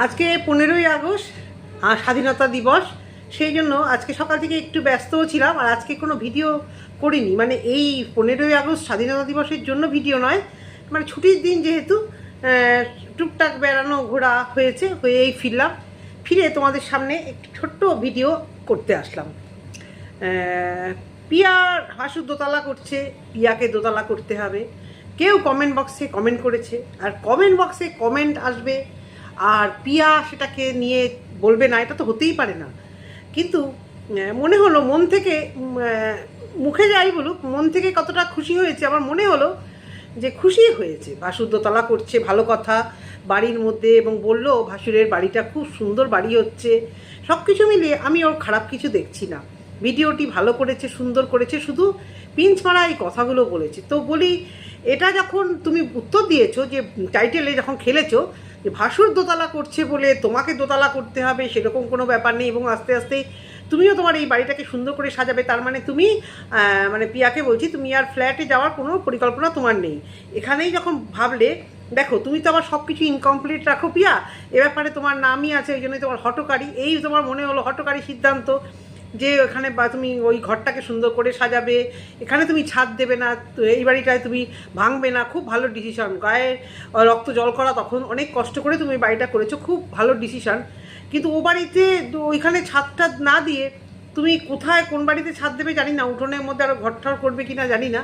আজকে পনেরোই আগস্ট স্বাধীনতা দিবস। সেই জন্য আজকে সকাল থেকে একটু ব্যস্তও ছিলাম আর আজকে কোনো ভিডিও করিনি। মানে এই পনেরোই আগস্ট স্বাধীনতা দিবসের জন্য ভিডিও নয় মানে ছুটির দিন যেহেতু টুকটাক বেড়ানো ঘোরা হয়েছে, হয়েই ফিরলাম। ফিরে তোমাদের সামনে একটু ছোট্ট ভিডিও করতে আসলাম। পিয়ার হাসু দোতলা করছে, পিয়াকে দোতলা করতে হবে। কেউ কমেন্ট বক্সে কমেন্ট করেছে, আর কমেন্ট বক্সে কমেন্ট আসবে। আর পিয়া সেটাকে নিয়ে বলবে না, এটা তো হতেই পারে না। কিন্তু মনে হলো মন থেকে মুখে যাই বলুক, মন থেকে কতটা খুশি হয়েছে আমার মনে হলো যে খুশি হয়েছে। ভাসুর দোতলা করছে, ভালো কথা, বাড়ির মধ্যে এবং বলল, ভাসুরের বাড়িটা খুব সুন্দর বাড়ি হচ্ছে। সব কিছু মিলিয়ে আমি ওর খারাপ কিছু দেখছি না। ভিডিওটি ভালো করেছে, সুন্দর করেছে, শুধু পিঞ্চ মারা এই কথাগুলো বলেছে। তো বলি, এটা যখন তুমি উত্তর দিয়েছ যে টাইটেলে যখন খেলেছো যে ভাসুর দোতলা করছে বলে তোমাকে দোতলা করতে হবে, সেরকম কোনো ব্যাপার নেই এবং আস্তে আস্তে তুমিও তোমার এই বাড়িটাকে সুন্দর করে সাজাবে। তার মানে তুমি মানে পিয়াকে বলছি, তুমি আর ফ্ল্যাটে যাওয়ার কোনো পরিকল্পনা তোমার নেই। এখানেই যখন ভাবলে, দেখো, তুমি তো আবার সব কিছু ইনকমপ্লিট রাখো পিয়া এ ব্যাপারে তোমার নামই আছে, ওই জন্যই তোমার হটকারী এই তোমার মনে হলো হটকারী সিদ্ধান্ত। যে ওখানে বা তুমি ওই ঘরটাকে সুন্দর করে সাজাবে, এখানে তুমি ছাদ দেবে না এই বাড়িটায় তুমি ভাঙবে না, খুব ভালো ডিসিশন গায়ে রক্ত জল করা তখন অনেক কষ্ট করে তুমি বাড়িটা করেছ, খুব ভালো ডিসিশন কিন্তু ও বাড়িতে ওইখানে ছাদটা না দিয়ে তুমি কোথায়, কোন বাড়িতে ছাদ দেবে জানি না, উঠোনের মধ্যে আরও ঘরঠর করবে কি না জানি না।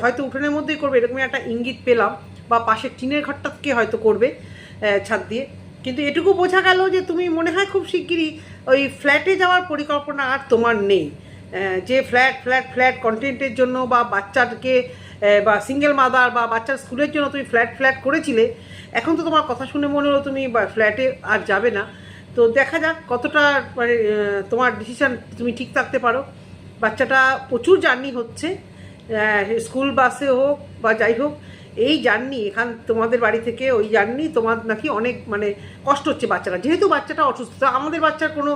হয়তো উঠোনের মধ্যেই করবে, এরকমই একটা ইঙ্গিত পেলাম, বা পাশের টিনের ঘরটাকে হয়তো করবে ছাদ দিয়ে। কিন্তু এটুকু বোঝা গেল যে তুমি মনে হয় খুব শিগগিরই ওই ফ্ল্যাটে যাওয়ার পরিকল্পনা আর তোমার নেই। যে ফ্ল্যাট ফ্ল্যাট ফ্ল্যাট কন্টেন্টের জন্য বা বাচ্চাকে বা সিঙ্গেল মাদার বা বাচ্চার স্কুলের জন্য তুমি ফ্ল্যাট ফ্ল্যাট করেছিলে, এখন তো তোমার কথা শুনে মনে হলো তুমি ফ্ল্যাটে আর যাবে না। তো দেখা যাক কতটা মানে তোমার ডিসিশন তুমি ঠিক থাকতে পারো। বাচ্চাটা প্রচুর জার্নি হচ্ছে স্কুল বাসে হোক বা যাই হোক এই জার্নি এখান তোমাদের বাড়ি থেকে ওই জার্নি তোমার নাকি অনেক মানে কষ্ট হচ্ছে বাচ্চারা। যেহেতু বাচ্চাটা অসুস্থ আমাদের বাচ্চার কোনো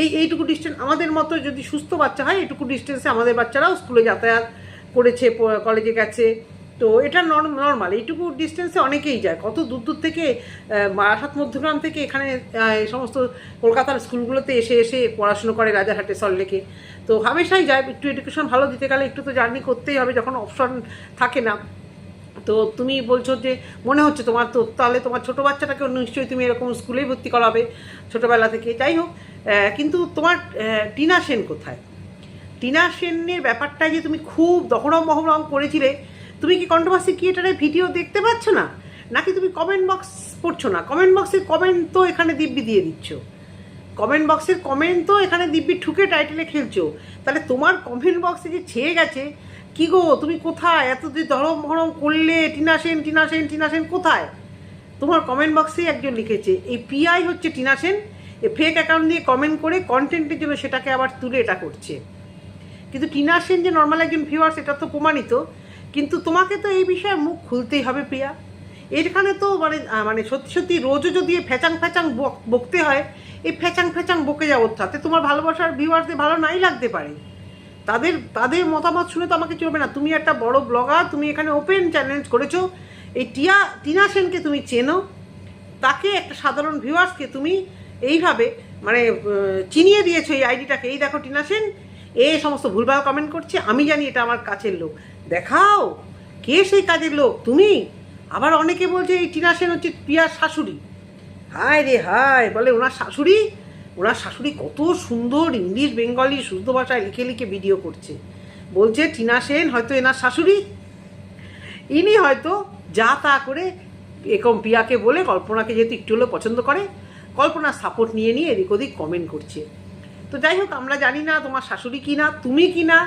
এই, এইটুকু ডিস্টেন্স আমাদের মতো যদি সুস্থ বাচ্চা হয় এইটুকু ডিস্টেন্সে আমাদের বাচ্চারাও স্কুলে যাতায়াত করেছে কলেজে গেছে। তো এটা নর্মাল এইটুকু ডিস্টেন্সে অনেকেই যায়। কত দূর দূর থেকে বারাসাত মধ্যগ্রাম থেকে এখানে সমস্ত কলকাতার স্কুলগুলোতে এসে এসে পড়াশুনো করে রাজারহাটে সল্লেকে তো হামেশাই যায়, একটু এডুকেশন ভালো দিতে গেলে একটু তো জার্নি করতেই হবে, যখন অপশন থাকে না। তো তুমি বলছো যে মনে হচ্ছে তোমার তো, তাহলে তোমার ছোটো বাচ্চাটাকে নিশ্চয়ই তুমি এরকম স্কুলেই ভর্তি করাবে ছোটোবেলা থেকে। যাই হোক কিন্তু তোমার টিনা সেন কোথায়? টিনা সেনের ব্যাপারটা যে তুমি খুব দহরম মহরম করেছিলে, তুমি কি কন্ট্রোভার্সি ক্রিয়েটারের ভিডিও দেখতে পাচ্ছ না? নাকি তুমি কমেন্ট বক্স পড়ছো না? কমেন্ট বক্সের কমেন্ট তো এখানে দিব্যি দিয়ে দিচ্ছ। কমেন্ট বক্সের কমেন্ট তো এখানে দিব্যি ঠুকে টাইটেলে খেলছো। তাহলে তোমার কমেন্ট বক্সে যে ছেয়ে গেছে কি গো, তুমি কোথায়? এত যে ধরম মহরম করলে, টিনা সেন টিনা সেন টিনা সেন কোথায়? তোমার কমেন্ট বক্সেই একজন লিখেছে, এই পিআই হচ্ছে Tina Sen, a fake account দিয়ে কমেন্ট করে কন্টেন্টের জন্য সেটাকে আবার তুলে এটা করছে। কিন্তু টিনা সেন যে নর্মাল একজন ভিউয়ার্স এটা তো প্রমাণিত, কিন্তু তোমাকে তো এই বিষয়ে মুখ খুলতেই হবে প্রিয়া। এখানে তো মানে মানে সত্যি সত্যি রোজও যদি ফ্যাচাং ফ্যাচাং বক- বকতে হয় এই ফ্যাচাং ফ্যাচাং বকে যাব তাতে তোমার ভালোবাসার ভিউয়ার্সদের ভালো নাই লাগতে পারে। তাদের তাদের মতামত শুনে তো আমাকে চলবে না। তুমি একটা বড় ব্লগার, তুমি এখানে ওপেন চ্যালেঞ্জ করেছ। এই টিয়া, টিনা সেনকে তুমি চেনো। তাকে একটা সাধারণ ভিউয়ার্সকে তুমি এইভাবে মানে চিনিয়ে দিয়েছ এই আইডিটাকে। এই দেখো টিনা সেন, এ সমস্ত ভুলভাল কমেন্ট করছে, আমি জানি এটা আমার কাছের লোক। দেখাও, কে সেই কাজের লোক? তুমি? আবার অনেকে বলছে, এই টিনা সেন হচ্ছে পিয়ার শাশুড়ি। হায় রে হায়, বলে ওনার শাশুড়ি? ওনার শাশুড়ি কত সুন্দর ইংলিশ, বেঙ্গলি, শুদ্ধ ভাষায় লিখে লিখে ভিডিও করছে। বলছে, টিনা সেন হয়তো এনার শাশুড়ি। ইনি হয়তো যা তা করে এরকম পিয়াকে বলে কল্পনাকে যেহেতু একটু হলেও পছন্দ করে কল্পনার সাপোর্ট নিয়ে নিয়ে এদিক ওদিক কমেন্ট করছে। তো যাই হোক, আমরা জানি না তোমার শাশুড়ি কিনা, তুমি কিনা,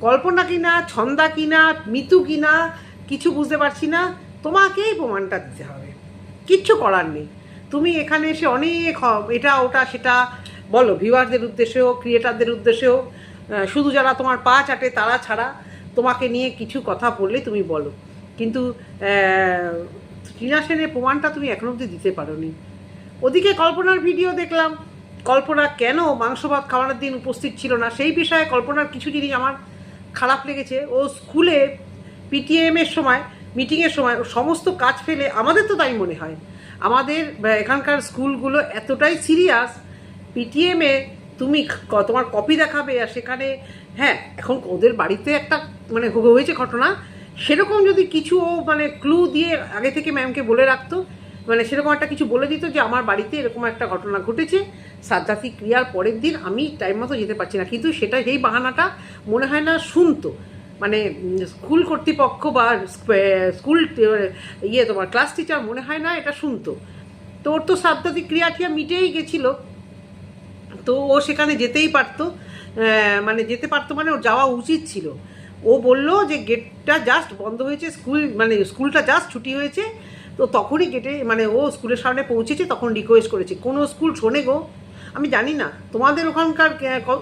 কল্পনা কিনা, ছন্দা কিনা, মিতু কিনা, কিছু বুঝতে পারছি না। তোমাকেই প্রমাণটা দিতে হবে। কিচ্ছু করার নেই। তুমি এখানে এসে অনেক এটা, ওটা, সেটা, বলো, ভিউয়ারদের উদ্দেশ্যে হোক, ক্রিয়েটারদের উদ্দেশ্যে হোক শুধু যারা তোমার পা চাটে তারা ছাড়া তোমাকে নিয়ে কিছু কথা বললে তুমি বলো। কিন্তু সেনের প্রমাণটা তুমি এখনও অবধি দিতে পারোনি। ওদিকে কল্পনার ভিডিও দেখলাম। কল্পনা কেন মাংস ভাত খাওয়ানোর দিন উপস্থিত ছিল না? সেই বিষয়ে কল্পনার কিছু জিনিস আমার খারাপ লেগেছে। ও স্কুলে পিটিএমের সময় মিটিংয়ের সময়, ও সমস্ত কাজ ফেলে, আমাদের তো তাই মনে হয়। আমাদের এখানকার স্কুলগুলো এতটাই সিরিয়াস পিটিএমে তুমি তোমার কপি দেখাবে আর সেখানে হ্যাঁ এখন ওদের বাড়িতে একটা মানে হয়েছে ঘটনা, সেরকম যদি কিছু মানে ক্লু দিয়ে আগে থেকে ম্যামকে বলে রাখতো মানে সেরকম একটা কিছু বলে দিত যে আমার বাড়িতে এরকম একটা ঘটনা ঘটেছে, সাজ্জাতি ক্রিয়ার পরের দিন আমি টাইম মতো যেতে পারছি না। কিন্তু সেটা, সেই বাহানাটা মনে হয় না শুনতো। মানে স্কুল কর্তৃপক্ষ বা স্কুল ইয়ে তোমার ক্লাস টিচার মনে হয় না এটা শুনতো। তো ওর তো সাজ্জাতি ক্রিয়াটিয়া মিটেই গেছিল। তো ও সেখানে যেতেই পারতো। মানে যেতে পারতো মানে ওর যাওয়া উচিত ছিল। ও বলল যে গেটটা জাস্ট বন্ধ হয়েছে, স্কুল মানে স্কুলটা জাস্ট ছুটি হয়েছে। তো তখনই গেটে মানে ও স্কুলের সামনে পৌঁছেছে, তখন রিকোয়েস্ট করেছে। কোনো স্কুল শোনে গো? আমি জানি না। তোমাদের ওখানকার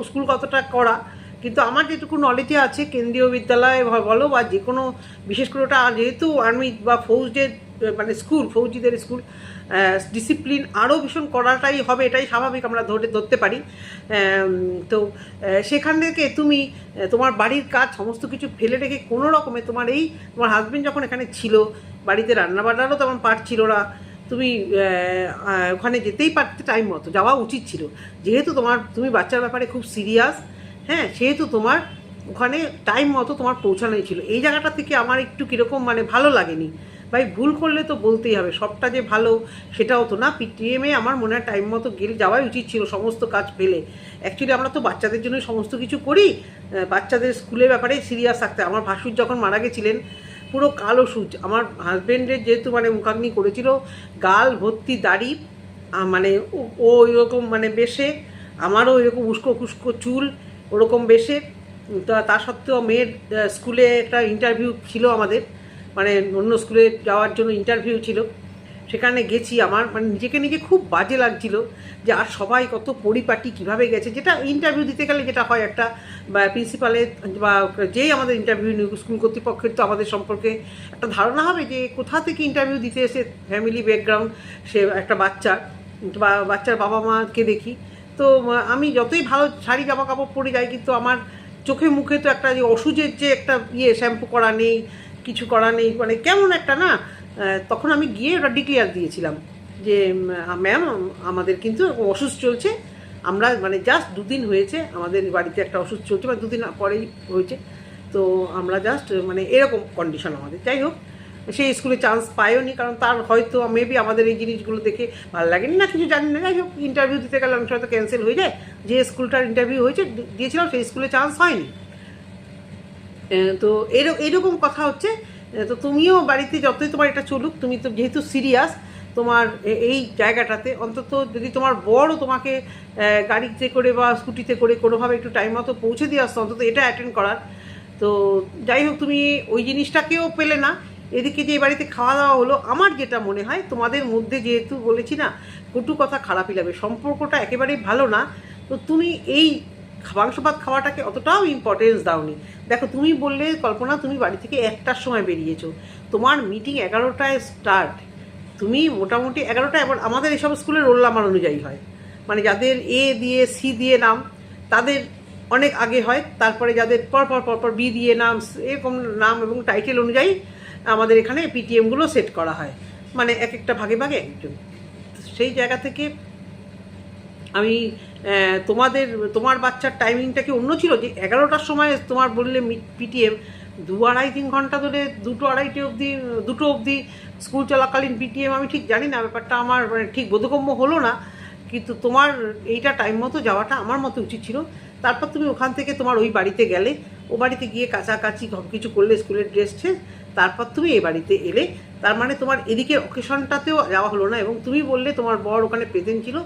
স্কুল কতটা করা কিন্তু আমার যেটুকু নলেজে আছে, কেন্দ্রীয় বিদ্যালয় বলো বা যে কোনো বিশেষ করে ওটা যেহেতু আর্মি বা ফৌজদের মানে স্কুল ফৌজিদের স্কুল ডিসিপ্লিন আরও ভীষণ করাটাই হবে, এটাই স্বাভাবিক আমরা ধরে ধরতে পারি। তো সেখান থেকে তুমি তোমার বাড়ির কাজ সমস্ত কিছু ফেলে রেখে কোনো রকমে তোমার এই, তোমার হাজবেন্ড যখন এখানে ছিল, বাড়িতে রান্নাবান্নারও তেমন পাঠ ছিল না, তুমি ওখানে যেতেই পারতে টাইম মতো, যাওয়া উচিত ছিল। যেহেতু তোমার, তুমি বাচ্চার ব্যাপারে খুব সিরিয়াস হ্যাঁ সেহেতু তোমার ওখানে টাইম মতো তোমার পৌঁছানোই ছিল। এই জায়গাটা থেকে আমার একটু কীরকম মানে ভালো লাগেনি। ভাই, ভুল করলে তো বলতেই হবে, সবটা যে ভালো সেটাও তো না। পিটিএমে আমার মনে হয় টাইম মতো গেলে যাওয়াই উচিত ছিল, সমস্ত কাজ পেলে অ্যাকচুয়ালি আমরা তো বাচ্চাদের জন্য সমস্ত কিছু করি। বাচ্চাদের স্কুলের ব্যাপারে সিরিয়াস থাকতে আমার ভাসুর যখন মারা গেছিলেন, পুরো কালো সুচ আমার হাজব্যান্ডের যেহেতু মানে মুখাগ্নি করেছিল, গাল, ভর্তি, দাড়ি মানে ও- ও এরকম মানে বেশে, আমারও এরকম উস্কো খুস্কো চুল ওরকম বেশে, তা তা সত্ত্বেও মেয়ের স্কুলে একটা ইন্টারভিউ ছিল আমাদের মানে অন্য স্কুলে যাওয়ার জন্য ইন্টারভিউ ছিল। সেখানে গেছি আমার মানে নিজেকে নিজে খুব বাজে লাগছিল যে আর সবাই কত পরিপাটি কীভাবে গেছে। যেটা ইন্টারভিউ দিতে গেলে যেটা হয় একটা প্রিন্সিপালের বা যেই আমাদের ইন্টারভিউ স্কুল কর্তৃপক্ষের তো আমাদের সম্পর্কে একটা ধারণা হবে যে কোথা থেকে ইন্টারভিউ দিতে এসে ফ্যামিলি ব্যাকগ্রাউন্ড সে একটা বাচ্চা, বা বাচ্চার বাবা মাকে দেখি। তো আমি যতই ভালো শাড়ি জামা কাপড় পরে, যাই, কিন্তু আমার চোখে মুখে তো একটা যে ওষুধের যে একটা ইয়ে শ্যাম্পু করা নেই, কিছু করা নেই মানে কেমন একটা না তখন আমি গিয়ে ওটা ডিক্লিয়ার দিয়েছিলাম যে ম্যাম আমাদের কিন্তু ওষুধ চলছে, আমরা মানে জাস্ট দুদিন হয়েছে, আমাদের বাড়িতে একটা ওষুধ চলছে বা দুদিন পরেই হয়েছে, তো আমরা জাস্ট মানে এরকম কন্ডিশন আমাদের। যাই হোক সেই স্কুলে চান্স পায়ও নি কারণ তার হয়তো মেবি আমাদের এই জিনিসগুলো দেখে ভালো লাগেনি। না, কিছু জানি না। যাই হোক ইন্টারভিউ দিতে গেলে অনেক সময় তো ক্যান্সেল হয়ে যায়। যে স্কুলটার ইন্টারভিউ হয়েছে দিয়েছিলাম, সেই স্কুলে চান্স হয়নি। তো এর- এরকম কথা হচ্ছে। তো তুমিও বাড়িতে যতই তোমার এটা চলুক, তুমি তো যেহেতু সিরিয়াস তোমার এই জায়গাটাতে, অন্তত যদি তোমার বড় তোমাকে গাড়িতে করে বা স্কুটিতে করে কোনোভাবে একটু টাইম মতো পৌঁছে দিয়ে আসতো অন্তত এটা অ্যাটেন্ড করার। তো যাই হোক, তুমি ওই জিনিসটাকেও পেলে না। এদিকে যে বাড়িতে খাওয়া দাওয়া হলো, আমার যেটা মনে হয়, তোমাদের মধ্যে যেহেতু বলেছি না, কটু কথা খারাপই লাগবে সম্পর্কটা একেবারেই ভালো না। তো তুমি এই মাংস ভাত খাওয়াটাকে অতটাও ইম্পর্টেন্স দাওনি। দেখো, তুমি বললে, কল্পনা, তুমি বাড়ি থেকে একটার সময় বেরিয়েছো। তোমার মিটিং এগারোটায় স্টার্ট তুমি মোটামুটি এগারোটা এবার আমাদের এসব স্কুলের রোল নাম্বার অনুযায়ী হয়। মানে যাদের এ দিয়ে সি দিয়ে নাম, তাদের অনেক আগে হয়। তারপরে যাদের পর পর পর পর বি দিয়ে নাম, এরকম নাম এবং টাইটেল অনুযায়ী আমাদের এখানে পিটিএমগুলো সেট করা হয়। মানে এক একটা ভাগে ভাগে একজন। সেই জায়গা থেকে আমি তোমাদের, তোমার বাচ্চার টাইমিংটা কি অন্য ছিল? যে এগারোটার সময় তোমার বললে পিটিএম দু আড়াই, তিন ঘণ্টা ধরে দুটো আড়াইটে অবধি, দুটো অবধি স্কুল চলাকালীন পিটিএম আমি ঠিক জানি না, ব্যাপারটা আমার মানে ঠিক বোধগম্য হলো না। কিন্তু তোমার এইটা টাইম মতো যাওয়াটা আমার মতো উচিত ছিল। তারপর তুমি ওখান থেকে তোমার ওই বাড়িতে গেলে, ও বাড়িতে গিয়ে কাছাকাছি সব কিছু করলে, স্কুলের ড্রেস তারপর তুমি এ বাড়িতে এলে, তার মানে তোমার এদিকে অকেশনটাতেও যাওয়া হলো না এবং তুমি বললে তোমার বর ওখানে প্রেজেন্ট ছিল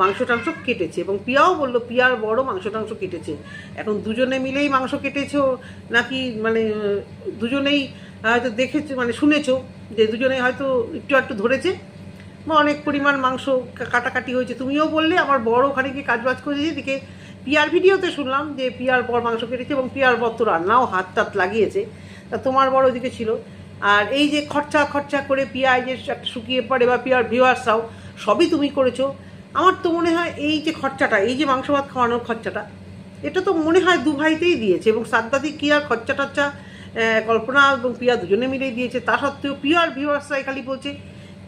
মাংস টাংস কেটেছে এবং পিয়াও বলল পিয়ার বড় মাংস টাংস কেটেছে। এখন দুজনে মিলেই মাংস কেটেছো নাকি মানে দুজনেই হয়তো দেখেছ মানে শুনেছো যে দুজনেই হয়তো একটু একটু ধরেছে? বা অনেক পরিমাণ মাংস কাটাকাটি হয়েছে। তুমিও বললে আমার বড় ওখানে গিয়ে কাজবাজ করেছে, এদিকে পিয়ার ভিডিওতে শুনলাম যে পিয়ার বর মাংস কেটেছে এবং পিয়ার বর তো রান্নাও হাত টাত লাগিয়েছে। তা তোমার বড় ওদিকে ছিল। আর এই যে খরচা খরচা করে পিয়া যে একটা শুকিয়ে পড়ে বা পিয়ার ভিউয়ার্সরাও সবই তুমি করেছ। আমার তো মনে হয় এই যে খরচাটা, এই যে মাংস ভাত খাওয়ানোর খরচাটা, এটা তো মনে হয় দু ভাইতেই দিয়েছে এবং সাদ্দাদি কি আর খরচা টরচা কল্পনা এবং পিয়া দুজনে মিলেই দিয়েছে। তা সত্ত্বেও পিয়ার ভিউয়ার্সরাই খালি বলছে,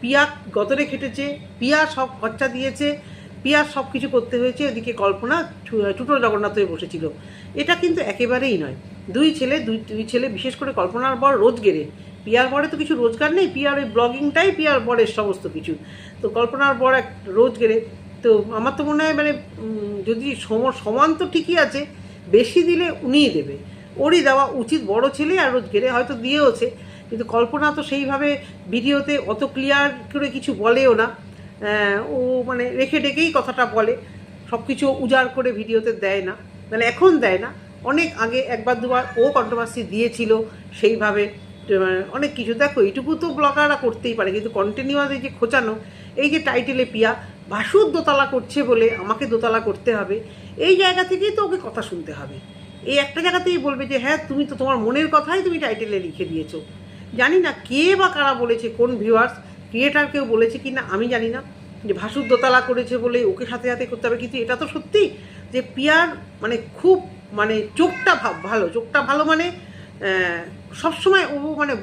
পিয়া গতরে খেটেছে, পিয়া সব খরচা দিয়েছে পিয়ার সব কিছু করতে হয়েছে। এদিকে কল্পনা ছু- টুটো জগন্নাথ হয়ে বসেছিল। এটা কিন্তু একেবারেই নয়। দুই ছেলে, দুই দুই ছেলে, বিশেষ করে কল্পনার পর বর রোজগেরে পিয়ার বরে তো কিছু রোজগার নেই, পিয়ার ওই ব্লগিংটাই পিয়ার বরের সমস্ত কিছু। তো কল্পনার বর এক রোজ রোজগেরে তো আমার তো মনে হয় মানে যদি সম- সমান তো ঠিকই আছে, বেশি দিলে উনিই দেবে। ওরই দেওয়া উচিত বড় ছেলে আর রোজ রোজগেরে হয়তো দিয়েওছে। কিন্তু কল্পনা তো সেইভাবে ভিডিওতে অত ক্লিয়ার করে কিছু বলেও না। ও মানে রেখে ডেকেই কথাটা বলে। সব কিছু উজাড় করে ভিডিওতে দেয় না। মানে এখন দেয় না। অনেক আগে একবার দুবার ও কন্ট্রোভার্সি দিয়েছিল, সেইভাবে অনেক কিছু। দেখো, এইটুকু তো ব্লগাররা করতেই পারে, কিন্তু কন্টিনিউয়াস এই যে খোঁচানো, এই যে টাইটেলে পিয়া ভাসুর দোতলা করছে বলে আমাকে দোতলা করতে হবে, এই জায়গা থেকেই তো ওকে কথা শুনতে হবে। এই একটা জায়গাতেই বলবে যে হ্যাঁ তুমি তো তোমার মনের কথাই তুমি টাইটেলে লিখে দিয়েছ। জানি না কে বা কারা বলেছে, কোন ভিউয়ার্স ক্রিয়েটার কেউ বলেছে কি না আমি জানি না। যে ভাসুর দোতলা করেছে বলে ওকে সাথে সাথে করতে হবে, কিন্তু এটা তো সত্যি যে পিয়ার মানে খুব মানে চোখটা ভাব ভালো, চোখটা ভালো মানে সবসময় ও মানে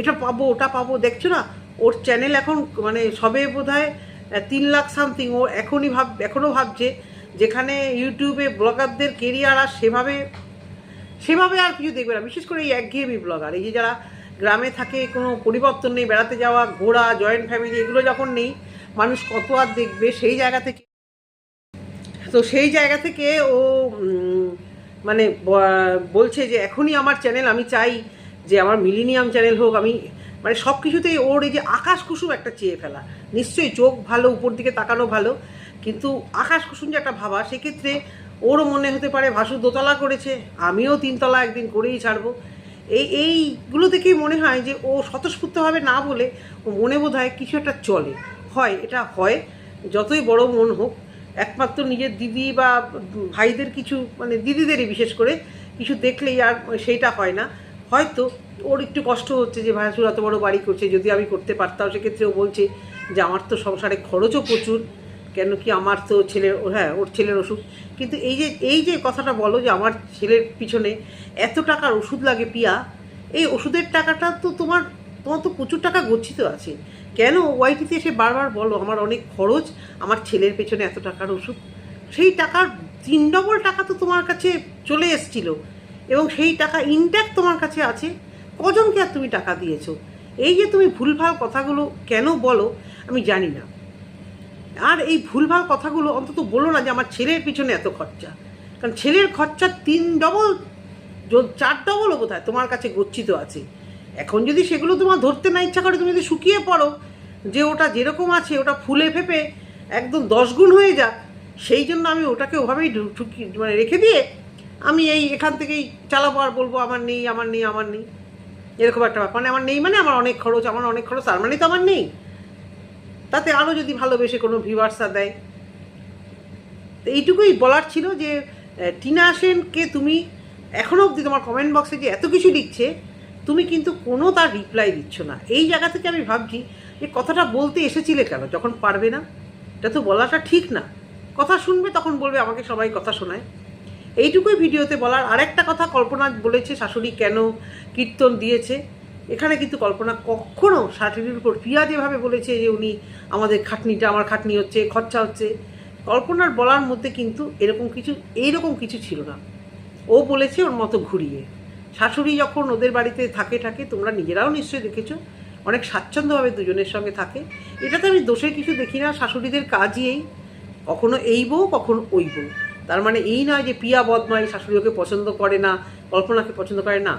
এটা পাবো, ওটা পাবো, দেখছ না? ওর চ্যানেল এখন মানে সবে বোধ হয় তিন লাখ সামথিং ও এখনই ভাব, এখনও ভাবছে যেখানে ইউটিউবে ব্লগারদের কেরিয়ার আর সেভাবে সেভাবে আর কিছু দেখবে না। বিশেষ করে এই একঘেয়েমি ব্লগার, এই যে যারা গ্রামে থাকে, কোনো পরিবর্তন নেই, বেড়াতে যাওয়া, ঘোরা জয়েন্ট ফ্যামিলি এগুলো যখন নেই, মানুষ কত আর দেখবে সেই জায়গা থেকে। তো সেই জায়গা থেকে ও মানে বলছে যে, এখনই আমার চ্যানেল আমি চাই যে, আমার মিলিনিয়াম চ্যানেল হোক, আমি মানে সব কিছুতেই ওর এই যে আকাশ কুসুম একটা চেয়ে ফেলা। নিশ্চয়ই চোখ ভালো, উপর দিকে তাকানো ভালো, কিন্তু আকাশ কুসুম যে একটা ভাবা, সেক্ষেত্রে ওরও মনে হতে পারে ভাসু দোতলা করেছে, আমিও তিনতলা একদিন করেই ছাড়বো। এই, এইগুলো দেখেই মনে হয় যে, ও স্বতঃস্ফূর্তভাবে না বলে, ও মনে বোধ হয় কিছু একটা চলে। হয়, এটা হয়, যতই বড় মন হোক একমাত্র নিজের দিদি বা ভাইদের কিছু মানে দিদিদেরই বিশেষ করে কিছু দেখলেই আর সেইটা হয় না। হয়তো ওর একটু কষ্ট হচ্ছে যে ভাইসুর এত বড় বাড়ি করছে, যদি আমি করতে পারতাম। সেক্ষেত্রে ও বলছে যে, আমার তো সংসারে খরচও প্রচুর, কেন কি আমার তো ছেলের হ্যাঁ ওর ছেলের ওষুধ। কিন্তু এই যে এই যে কথাটা বলো যে, আমার ছেলের পিছনে এত টাকার ওষুধ লাগে পিয়া, এই ওষুধের টাকাটা তো তোমার তোমার তো প্রচুর টাকা গচ্ছিত আছে। কেন ওয়াইটিতে এসে বারবার বলো, আমার অনেক খরচ, আমার ছেলের পেছনে এত টাকার ওষুধ। সেই টাকার তিন ডবল টাকা তো তোমার কাছে চলে এসছিল এবং সেই টাকা ইনট্যাক্ট তোমার কাছে আছে। কজনকে আর তুমি টাকা দিয়েছ? এই যে তুমি ভুলভাল কথাগুলো কেন বলো, আমি জানি না। আর এই ভুলভাল কথাগুলো অন্তত বলো না যে আমার ছেলের পিছনে এত খরচা। কারণ ছেলের খরচা তিন ডবল চার ডবলও বোধ তোমার কাছে গচ্ছিত আছে। এখন যদি সেগুলো তোমার ধরতে না ইচ্ছা করে, তুমি যদি শুকিয়ে পড়ো যে ওটা যেরকম আছে, ওটা ফুলে ফেপে একদম দশ গুণ হয়ে যাক, সেই জন্য আমি ওটাকে ওভাবেই ঢুকি মানে রেখে দিয়ে আমি এই এখান থেকেই চালাবো আর বলব, আমার নেই আমার নেই আমার নেই। এরকম একটা ব্যাপার। মানে আমার নেই মানে আমার অনেক খরচ, আমার অনেক খরচ, তার মানে তো আমার নেই। তাতে আরও যদি ভালোবেসে কোনো ভিউয়ার্সা দেয় এইটুকুই বলার ছিল যে টিনা সেনকে তুমি এখনও অবধি তোমার কমেন্ট বক্সে যে এত কিছু লিখছে তুমি কিন্তু কোনো তার রিপ্লাই দিচ্ছ না। এই জায়গা থেকে আমি ভাবছি যে কথাটা বলতে এসেছিলে কেন? যখন পারবে না, এটা তো বলাটা ঠিক না। কথা শুনবে, তখন বলবে আমাকে সবাই কথা শোনায়। এইটুকুই ভিডিওতে বলার। আরেকটা কথা কল্পনা বলেছে শাশুড়ি, কেন কীর্তন দিয়েছে? এখানে কিন্তু কল্পনা কখনো শাশুড়ির উপর পিয়া যেভাবে বলেছে যে উনি আমাদের খাটনিটা, আমার খাটনি হচ্ছে, খরচা হচ্ছে। কল্পনার বলার মধ্যে কিন্তু এরকম কিছু, এইরকম কিছু ছিল না। ও বলেছে ওর মতো ঘুরিয়ে। শাশুড়ি যখন ওদের বাড়িতে থাকে থাকে, তোমরা নিজেরাও নিশ্চয়ই দেখেছ, অনেক স্বাচ্ছন্দ্যভাবে দুজনের সঙ্গে থাকে। এটাতে আমি দোষের কিছু দেখি না, শাশুড়িদের কাজই এই, কখনো এই বউ, কখনো ওই বউ। তার মানে এই নয় যে পিয়া বদমাই শাশুড়ি ওকে পছন্দ করে না, কল্পনাকে পছন্দ করে না।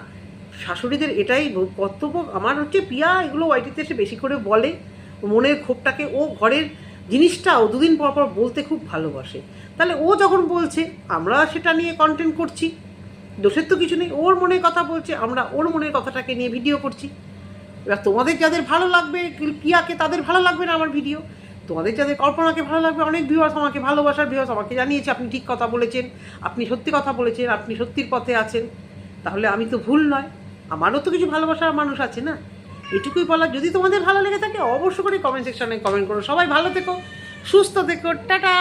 শাশুড়িদের এটাই কর্তব্য। আমার হচ্ছে পিয়া এগুলো ওয়াইটিতে এসে বেশি করে বলে। মনের ক্ষোভটাকে, ও ঘরের জিনিসটাও দুদিন পর পর বলতে খুব ভালোবাসে। তাহলে ও যখন বলছে, আমরা সেটা নিয়ে কন্টেন্ট করছি। দোষের তো কিছু নেই। ওর মনের কথা বলছে, আমরা ওর মনের কথাটাকে নিয়ে ভিডিও করছি। এবার তোমাদের যাদের ভালো লাগবে পিয়াকে তাদের ভালো লাগবে না আমার ভিডিও তোমাদের যাদের কল্পনাকে ভালো লাগবে, অনেক ভিউয়ার্স আমাকে ভালোবাসার ভিউয়ার্স আমাকে জানিয়েছে, আপনি ঠিক কথা বলেছেন, আপনি সত্যি কথা বলেছেন, আপনি সত্যির পথে আছেন। তাহলে আমি তো ভুল নয়, আমারও তো কিছু ভালোবাসার মানুষ আছে না? এটুকুই বলা যদি তোমাদের ভালো লেগে থাকে অবশ্য করে কমেন্ট সেকশনে কমেন্ট করো। সবাই ভালো থেকো, সুস্থ থেকো, টাটা!